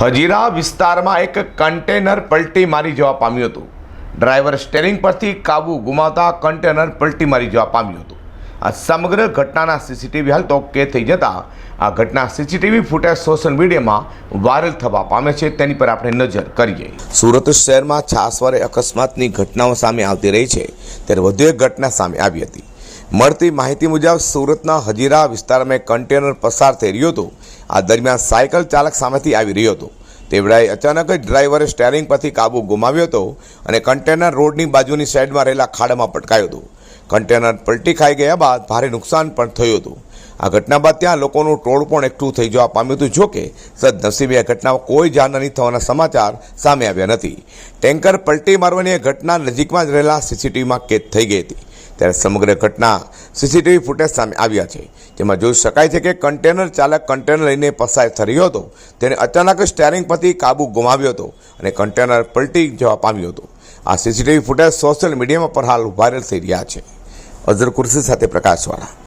હજીરા વિસ્તારમાં એક કન્ટેનર પલટી મારી જવા પામ્યું હતું. ડ્રાઈવર સ્ટેરિંગ પરથી કાબુ ગુમાવતા કન્ટેનર પલટી મારી જવા પામ્યું હતું. આ સમગ્ર ઘટનાના સીસીટીવી હાલ તો કે થઈ જતા આ ઘટના સીસીટીવી ફૂટેજ સોશિયલ મીડિયામાં વાયરલ થવા પામે છે. તેની પર આપણે નજર કરીએ. સુરત શહેરમાં છાસવારે અકસ્માતની ઘટનાઓ સામે આવતી રહી છે. ત્યારે વધુ એક ઘટના સામે આવી હતી. મળતી માહિતી મુજબ સુરતના હજીરા વિસ્તારમાં કન્ટેનર પસાર થઈ રહ્યું હતું. આ દરમિયાન સાયકલ ચાલક સામેથી આવી રહ્યો હતો. તે વેળાએ અચાનક જ ડ્રાઈવરે સ્ટેરિંગ પરથી કાબુ ગુમાવ્યો હતો અને કન્ટેનર રોડની બાજુની સાઈડમાં રહેલા ખાડામાં પટકાયો હતો. કન્ટેનર પલટી ખાઈ ગયા બાદ ભારે નુકસાન પણ થયું હતું. આ ઘટના બાદ ત્યાં લોકોનું ટોળ પણ એકઠું થઈ જવા પામ્યું હતું. જોકે સદનસીબે આ ઘટનામાં કોઈ જાનહાની થવાના સમાચાર સામે આવ્યા નથી. ટેન્કર પલટી મારવાની એ ઘટના નજીકમાં જ રહેલા સીસીટીવીમાં કેદ થઈ ગઈ હતી. ત્યારે સમગ્ર ઘટના સીસીટીવી ફૂટેજ સામે આવ્યા છે. જેમાં જોઈ શકાય છે કે કન્ટેનર ચાલક કન્ટેનર લઈને પસાર થઈ હતો. તેણે અચાનક સ્ટેરિંગ પરથી કાબુ ગુમાવ્યો હતો અને કન્ટેનર પલટી જવા પામ્યો હતો. આ સીસીટીવી ફૂટેજ સોશિયલ મીડિયામાં પર હાલ વાયરલ થઈ રહ્યા છે. અઝર કુર્સી સાથે પ્રકાશવાળા.